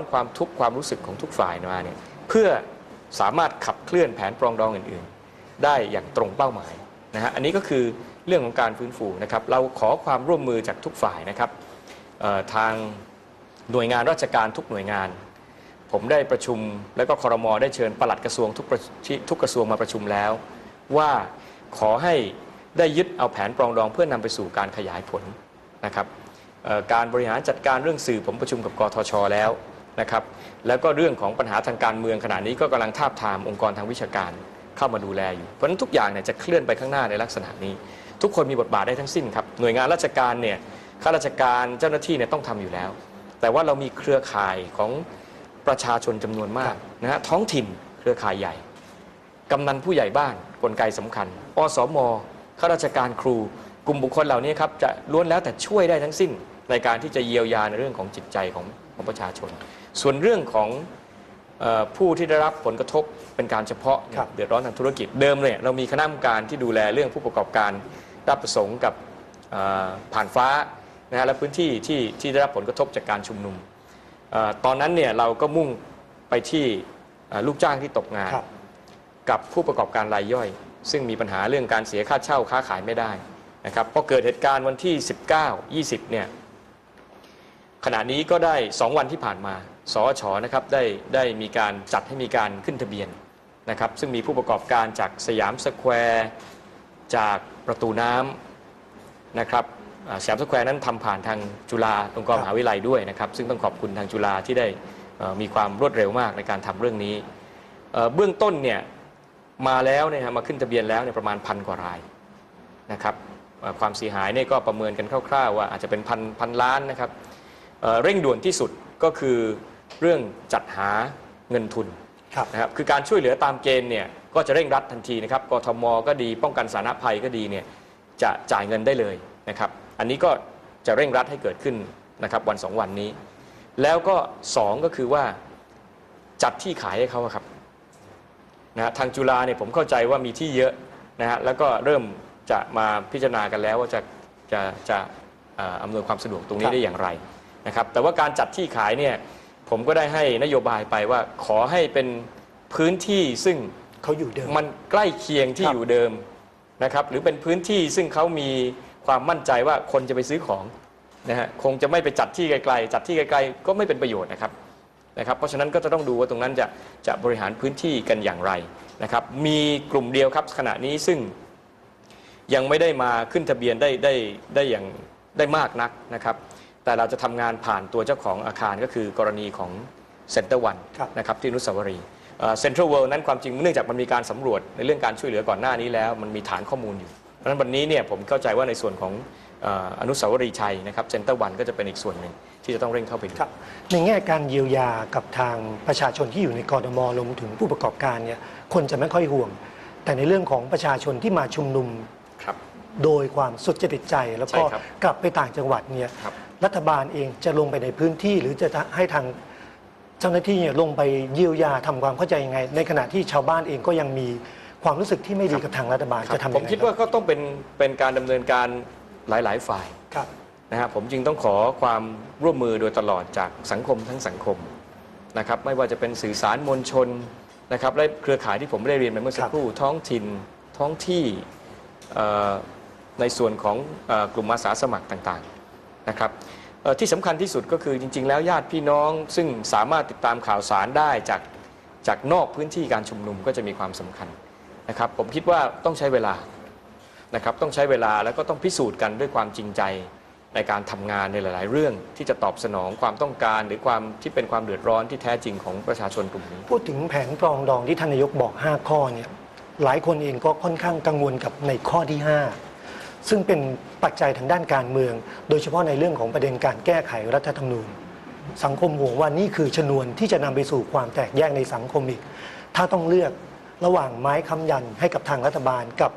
อนความทุกข์ความรู้สึกของทุกฝ่ายมาเนี่ยเพื่อสามารถขับเคลื่อนแผนปรองดองอื่นๆ ได้อย่างตรงเป้าหมายนะฮะอันนี้ก็คือเรื่องของการฟื้นฟูนะครับเราขอความร่วมมือจากทุกฝ่ายนะครับทางหน่วยงานราชการทุกหน่วยงาน ผมได้ประชุมแล้วก็คอรมอได้เชิญปลัดกระทรวงทุกทุกกระทรวงมาประชุมแล้ว ว่าขอให้ได้ยึดเอาแผนปรองดองเพื่อนำไปสู่การขยายผลนะครับการบริหารจัดการเรื่องสื่อผมประชุมกับกทชแล้ว นะครับแล้วก็เรื่องของปัญหาทางการเมืองขณะนี้ก็กำลังทาบทามองค์กรทางวิชาการเข้ามาดูแลอยู่ เพราะฉะนั้นทุกอย่างเนี่ยจะเคลื่อนไปข้างหน้าในลักษณะนี้ ทุกคนมีบทบาทได้ทั้งสิ้นครับหน่วยงานราชการเนี่ยข้าราชการเจ้าหน้าที่เนี่ยต้องทำอยู่แล้ว แต่ว่าเรามีเครือข่ายของประชาชนจำนวนมากนะฮะท้องถิ่นเครือข่ายใหญ่กำนันผู้ใหญ่บ้านกลไกสำคัญอสมข้าราชการครู กลุ่มบุคคลเหล่านี้ครับจะล้วนแล้วแต่ช่วยได้ทั้งสิ้น ในการที่จะเยียวยาในเรื่องของจิตใจของของประชาชน ส่วนเรื่องของเออผู้ที่ได้รับผลกระทบเป็นการเฉพาะครับ เดือดร้อนทางธุรกิจเดิมเนี่ยเรามีคณะกรรมการที่ดูแลเรื่องผู้ประกอบการรับประสงค์กับเอ่อผ่านฟ้านะฮะและพื้นที่ที่ที่ได้รับผลกระทบจากการชุมนุมเออตอนนั้นเนี่ยเราก็มุ่งไปที่เอ่อลูกจ้างที่ตกงาน ครับ กับผู้ประกอบการรายย่อย ซึ่งมีปัญหาเรื่องการเสียค่าเช่าค้าขายไม่ได้นะครับพอเกิดเหตุการณ์วันที่ 19 20เนี่ย ขณะนี้ก็ได้ 2 วันที่ผ่านมา สอชนะครับได้ได้มีการจัดให้มีการขึ้นทะเบียนนะครับ ซึ่งมีผู้ประกอบการจากสยามสแควร์จากประตูน้ำนะครับสยามสแควร์นั้นทำผ่านทางจุฬาลงกรณ์มหาวิทยาลัยด้วยนะครับ ซึ่งต้องขอบคุณทางจุฬาที่ได้มีความรวดเร็วมากในการทำเรื่องนี้ เบื้องต้นเนี่ยมาแล้วเนี่ยฮะมาขึ้นทะเบียนแล้วเนี่ยประมาณพันกว่ารายนะครับความเสียหายเนี่ยก็ประเมินกันคร่าวๆว่าอาจจะเป็นพันพันล้านนะครับ เอ่อเร่งด่วนที่สุดก็คือเรื่องจัดหาเงินทุนครับนะครับคือการช่วยเหลือตามเกณฑ์เนี่ยก็จะเร่งรัดทันทีนะครับกทมก็ดีป้องกันสาธารณภัยก็ดีเนี่ยจะจ่ายเงินได้เลยนะครับ อันนี้ก็จะเร่งรัดให้เกิดขึ้นนะครับวันสองวันนี้ แล้วก็สองก็คือว่าจัดที่ขายให้เขาอะครับนะฮะทางจุฬาเนี่ยผมเข้าใจว่ามีที่เยอะนะฮะแล้วก็เริ่มจะมาพิจารณากันแล้วว่าจะจะจะเอ่ออำนวยความสะดวกตรงคนี้รับได้อย่างไร นะครับแต่ว่าการจัดที่ขายเนี่ยผมก็ได้ให้นโยบายไปว่าขอให้เป็นพื้นที่ซึ่งเขาอยู่เดิม มันใกล้เคียงที่ครับ อยู่เดิมนะครับหรือเป็นพื้นที่ซึ่งเขามีความมั่นใจว่าคนจะไปซื้อของนะฮะคงจะไม่ไปจัดที่ไกลๆจัดที่ไกลๆก็ไม่เป็นประโยชน์นะครับนะครับ เพราะฉะนั้นก็จะต้องดูว่าตรงนั้นจะจะบริหารพื้นที่กันอย่างไรนะครับมีกลุ่มเดียวครับขณะนี้ซึ่ง ยังไม่ได้มาขึ้นทะเบียนได้ได้ได้อย่างได้มากนักนะครับ แต่เราจะทำงานผ่านตัวเจ้าของอาคารก็คือกรณีของเซ็นเตอร์วันครับ นะครับที่อนุสาวรีย์เซ็นทรัลเวิลด์นั้นความจริงเนื่องจากมันมีการสำรวจในเรื่องการช่วยเหลือก่อนหน้านี้แล้ว มันมีฐานข้อมูลอยู่ เพราะฉะนั้นวันนี้เนี่ยผมเข้าใจว่าในส่วนของเอ่ออนุสาวรีย์ชัยนะครับเซ็นเตอร์วันก็จะเป็นอีกส่วนหนึ่งที่จะต้องเร่งเข้าไปดู ครับในแง่การเยียวยากับทางประชาชนที่อยู่ในกรทมรวมถึงผู้ประกอบการเนี่ยคนจะไม่ค่อยห่วง แต่ในเรื่องของประชาชนที่มาชุมนุมครับโดยความสุดจริตใจ แล้วก็ใช่ครับกลับไปต่างจังหวัดเนี่ยครับ รัฐบาลเองจะลงไปในพื้นที่ หรือจะให้ทางเจ้าหน้าที่เนี่ยลงไปเยียวยาทำความเข้าใจยังไง ในขณะที่ชาวบ้านเองก็ยังมีความรู้สึกที่ไม่ดีกับทางรัฐบาลครับจะทำยังไงผมคิดว่าก็ต้องเป็นเป็นการดำเนินการหลาย ๆ ฝ่ายครับนะฮะผมจึงต้องขอความร่วมมือโดยตลอดจากสังคมทั้งสังคมนะครับไม่ว่าจะเป็นสื่อสารมวลชนนะครับและเครือข่ายที่ผมได้เรียนไปเมื่อสักครู่ท้องถิ่นท้องที่เอ่อในส่วนของเอ่อกลุ่มอาสาสมัครต่างๆ นะครับที่สำคัญที่สุดก็คือจริง ๆ แล้วญาติพี่น้องซึ่งสามารถติดตามข่าวสารได้จากจากนอกพื้นที่การชุมนุมก็จะมีความสำคัญนะครับ ผมคิดว่าต้องใช้เวลานะครับต้องใช้เวลาแล้วก็ต้องพิสูจน์กันด้วยความจริงใจในการทำงานในหลาย ๆ เรื่องที่จะตอบสนองความต้องการ หรือความที่เป็นความเดือดร้อนที่แท้จริงของประชาชนกลุ่มนี้ พูดถึงแผนปรองดองที่ท่านนายกบอก 5 ข้อเนี่ยหลายคนเองก็ค่อนข้างกังวลกับในข้อที่ 5 ซึ่งเป็นปัจจัยทางด้านการเมือง โดยเฉพาะในเรื่องของประเด็นการแก้ไขรัฐธรรมนูญ สังคมห่วงว่านี่คือชนวนที่จะนำไปสู่ความแตกแยกในสังคมอีก ถ้าต้องเลือกระหว่างไม้ค้ำยันให้กับทางรัฐบาลกับ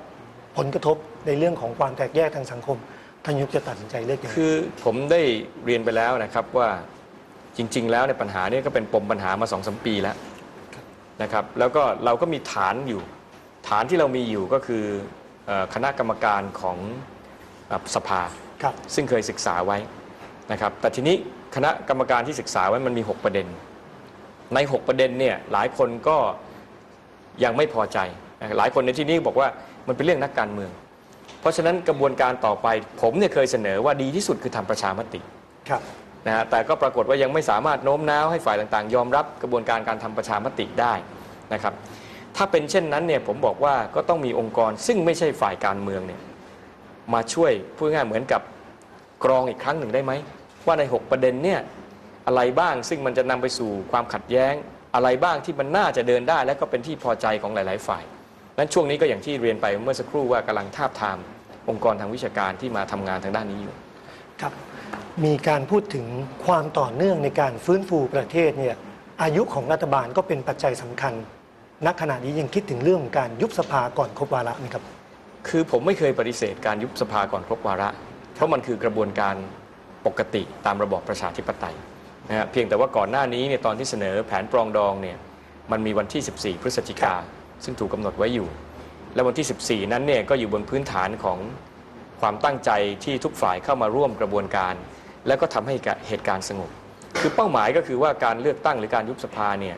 ผลกระทบในเรื่องของความแตกแยกทางสังคมท่านนายกจะตัดสินใจเลือกอย่างไรคือผมได้เรียนไปแล้วนะครับว่าจริง ๆ แล้วในปัญหานี้ก็เป็นปมปัญหามาสองสมปีแล้วนะครับแล้วก็เราก็มีฐานอยู่ ฐานที่เรามีอยู่ก็คือ คณะกรรมการของเอ่อสภาครับซึ่งเคยศึกษาไว้นะครับแต่ทีนี้คณะกรรมการที่ศึกษาไว้มันมี 6 ประเด็น ใน 6 ประเด็นเนี่ยหลายคนก็ยังไม่พอใจนะหลายคนในที่นี้บอกว่ามันเป็นเรื่องนักการเมือง เพราะฉะนั้นกระบวนการต่อไปผมเนี่ยเคยเสนอว่าดีที่สุดคือทำประชามติครับนะฮะแต่ก็ปรากฏว่ายังไม่สามารถโน้มน้าวให้ฝ่ายต่างๆ ยอมรับกระบวนการการทำประชามติได้นะครับ ถ้าเป็นเช่นนั้นเนี่ยผมบอกว่าก็ต้องมีองค์กรซึ่งไม่ใช่ฝ่ายการเมืองเนี่ยมาช่วยพูดง่ายเหมือนกับกรองอีกครั้งหนึ่งได้ไหม ว่าใน 6 ประเด็นเนี่ยอะไรบ้างซึ่งมันจะนำไปสู่ความขัดแย้ง อะไรบ้างที่มันน่าจะเดินได้ และก็เป็นที่พอใจของหลาย ๆ ฝ่ายนั้นช่วงนี้ก็อย่างที่เรียนไปเมื่อสักครู่ว่ากำลังทาบทามองค์กรทางวิชาการที่มาทำงานทางด้านนี้อยู่ครับมีการพูดถึงความต่อเนื่องในการฟื้นฟูประเทศเนี่ยอายุของรัฐบาลก็เป็นปัจจัยสำคัญ ณขณะนี้ยังคิดถึงเรื่องของการยุบสภาก่อนครบวาระไหมครับ คือผมไม่เคยปฏิเสธการยุบสภาก่อนครบวาระ เพราะมันคือกระบวนการปกติตามระบอบประชาธิปไตยนะฮะเพียงแต่ว่าก่อนหน้านี้เนี่ยตอนที่เสนอแผนปรองดองเนี่ยมันมีวันที่ 14 พฤศจิกา ซึ่งถูกกำหนดไว้อยู่ และวันที่ 14 นั้นเนี่ยก็อยู่บนพื้นฐานของความตั้งใจที่ทุกฝ่ายเข้ามาร่วมกระบวนการ และก็ทำให้เหตุการณ์สงบ คือเป้าหมายก็คือว่าการเลือกตั้งหรือการยุบสภาเนี่ย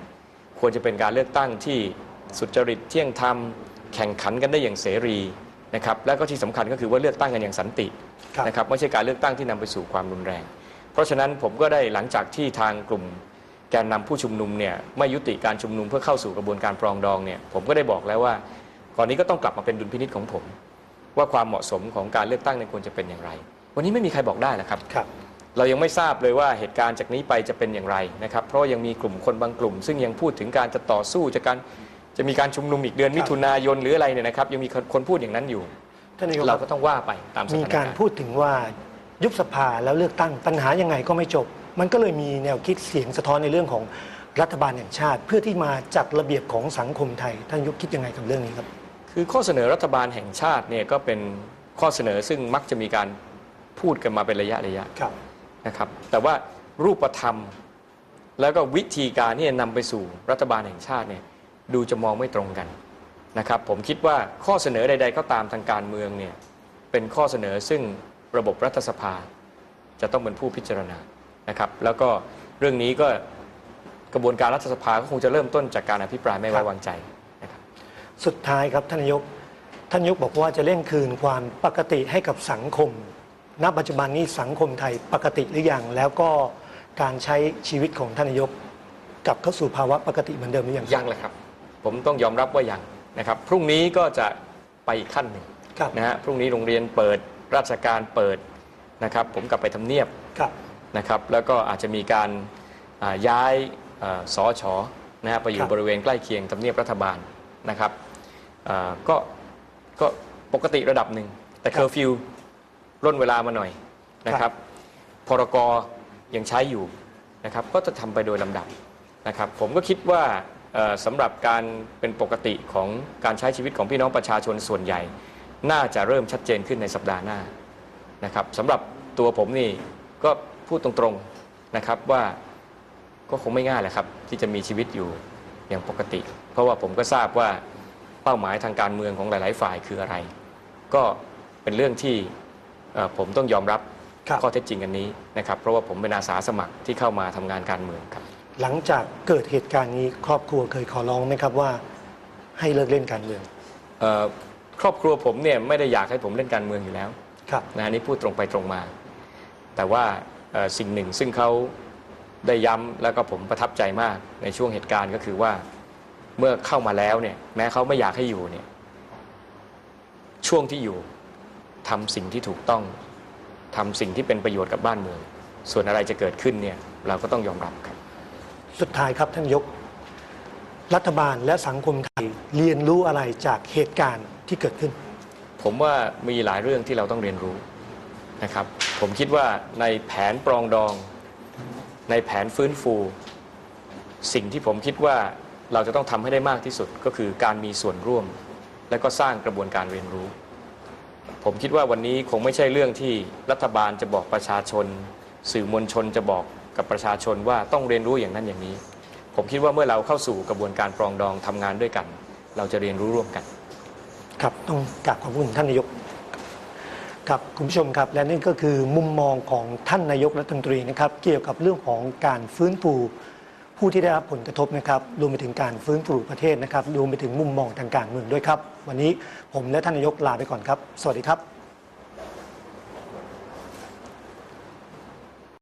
ควรจะเป็นการเลือกตั้งที่สุจริตเที่ยงธรรม แข่งขันกันได้อย่างเสรีนะครับและก็ที่สำคัญก็คือว่าเลือกตั้งกันอย่างสันติครับนะครับไม่ใช่การเลือกตั้งที่นำไปสู่ความรุนแรง เพราะฉะนั้นผมก็ได้หลังจากที่ทางกลุ่มแกนนำผู้ชุมนุมเนี่ยไม่ยุติการชุมนุมเพื่อเข้าสู่กระบวนการปรองดองเนี่ยผมก็ได้บอกแล้วว่าก่อนนี้ก็ต้องกลับมาเป็นดุลพินิจของผม ว่าความเหมาะสมของการเลือกตั้งเนี่ยควรจะเป็นอย่างไร วันนี้ไม่มีใครบอกได้นะครับครับ เรายังไม่ทราบเลยว่าเหตุการณ์จากนี้ไปจะเป็นอย่างไรนะครับ เพราะว่ายังมีกลุ่มคนบางกลุ่ม ซึ่งยังพูดถึงการจะต่อสู้จะการจะมีการชุมนุมอีกเดือนครับมิถุนายนหรืออะไรเนี่ยนะครับ ยังมีคนพูดอย่างนั้นอยู่ท่านนายกเราคก็รับต้องว่าไปตามสถานมีการการณ์พูดถึงว่ายุบสภาแล้วเลือกตั้งปัญหายังไงก็ไม่จบ มันก็เลยมีแนวคิดเสียงสะท้อนในเรื่องของรัฐบาลแห่งชาติ เพื่อที่มาจัดระเบียบของสังคมไทยท่านนายกคิดยังไงกับเรื่องนี้ครับ คือข้อเสนอรัฐบาลแห่งชาติเนี่ยก็เป็นข้อเสนอซึ่งมักจะมีการพูดกันมาเป็นระยะระยะครับ นะครับแต่ว่ารูปธรรม แล้วก็วิธีการที่จะนำไปสู่รัฐบาลแห่งชาติเนี่ยดูจะมองไม่ตรงกันนะครับผมคิดว่าข้อเสนอใด ๆ ก็ตามทางการเมืองเนี่ยเป็นข้อเสนอซึ่งระบบรัฐสภา จะต้องเป็นผู้พิจารณานะครับแล้วก็เรื่องนี้ก็กระบวนการรัฐสภาก็คงจะเริ่มต้นจากการอภิปรายไม่ไว้วางใจนะครับสุดท้ายครับท่านนายกท่านนายกบอกว่าจะเร่งคืนความปกติให้กับสังคม ณปัจจุบันนี้สังคมไทยปกติหรือยังแล้วก็การใช้ชีวิตของท่านนายกกลับเข้าสู่ภาวะปกติเหมือนเดิมหรือยังยังเลยครับ ผมต้องยอมรับว่ายังนะครับพรุ่งนี้ก็จะไปอีกขั้นหนึ่งครับนะฮะพรุ่งนี้โรงเรียนเปิดราชการเปิดนะครับ ผมกลับไปทำเนียบครับนะครับ แล้วก็อาจจะมีการอ่าย้ายอ่าสอชอนะฮะไปอคยู่รับบริเวณใกล้เคียงทำเนียบรัฐบาลนะครับอ่าก็ก็ปกติระดับหนึ่งแต่เคอร์ฟิว ร่นเวลามาหน่อยนะครับพรกยังใช้อยู่นะครับก็จะทำไปโดยลำดับนะครับผมก็คิดว่าเอ่อสำหรับการเป็นปกติของการใช้ชีวิตของพี่น้องประชาชนส่วนใหญ่ น่าจะเริ่มชัดเจนขึ้นในสัปดาห์หน้านะครับสำหรับตัวผมนี่ก็พูดตรงๆนะครับว่าก็คงไม่ง่ายแหละครับ ที่จะมีชีวิตอยู่อย่างปกติ เพราะว่าผมก็ทราบว่าเป้าหมายทางการเมืองของหลาย ๆ ฝ่ายคืออะไร ก็เป็นเรื่องที่เอ่อ ผมต้องยอมรับครับข้อเท็จจริงอันนี้นะครับเพราะว่าผมเป็นอาสาสมัครที่เข้ามาทำงานการเมืองครับ หลังจากเกิดเหตุการณ์นี้ครอบครัวเคยขอร้องไหมครับว่าให้เลิกเล่นการเมืองเอ่อครอบครัวผมเนี่ยไม่ได้อยากให้ผมเล่นการเมืองอยู่แล้วครับนะอันนี้พูดตรงไปตรงมา แต่ว่าเอ่อสิ่งหนึ่งซึ่งเขาได้ย้ำแล้วก็ผมประทับใจมากในช่วงเหตุการณ์ก็คือว่าเมื่อเข้ามาแล้วเนี่ยแม้เขาไม่อยากให้อยู่เนี่ยช่วงที่อยู่ ทำสิ่งที่ถูกต้องทำสิ่งที่เป็นประโยชน์กับบ้านเมือง ส่วนอะไรจะเกิดขึ้นเนี่ยเราก็ต้องยอมรับครับ สุดท้ายครับท่านนายก รัฐบาลและสังคมไทยเรียนรู้อะไรจากเหตุการณ์ที่เกิดขึ้น ผมว่ามีหลายเรื่องที่เราต้องเรียนรู้นะครับ ผมคิดว่าในแผนปรองดอง ในแผนฟื้นฟู สิ่งที่ผมคิดว่าเราจะต้องทำให้ได้มากที่สุดก็คือการมีส่วนร่วม และก็สร้างกระบวนการเรียนรู้ ผมคิดว่าวันนี้คงไม่ใช่เรื่องที่รัฐบาลจะบอกประชาชน สื่อมวลชนจะบอกกับประชาชนว่าต้องเรียนรู้อย่างนั้นอย่างนี้ ผมคิดว่าเมื่อเราเข้าสู่กระบวนการปรองดองทำงานด้วยกัน เราจะเรียนรู้ร่วมกัน ครับต้องกราบขอบคุณท่านนายกครับคุณผู้ชมครับและนี่ก็คือมุมมองของท่านนายกรัฐมนตรีนะครับ เกี่ยวกับเรื่องของการฟื้นฟู ผู้ที่ได้รับผลกระทบนะครับรวมไปถึงการฟื้นฟูประเทศนะครับรวมไปถึงมุมมองทางการเมืองด้วยครับ วันนี้ผมและท่านนายกลาไปก่อนครับ สวัสดีครับ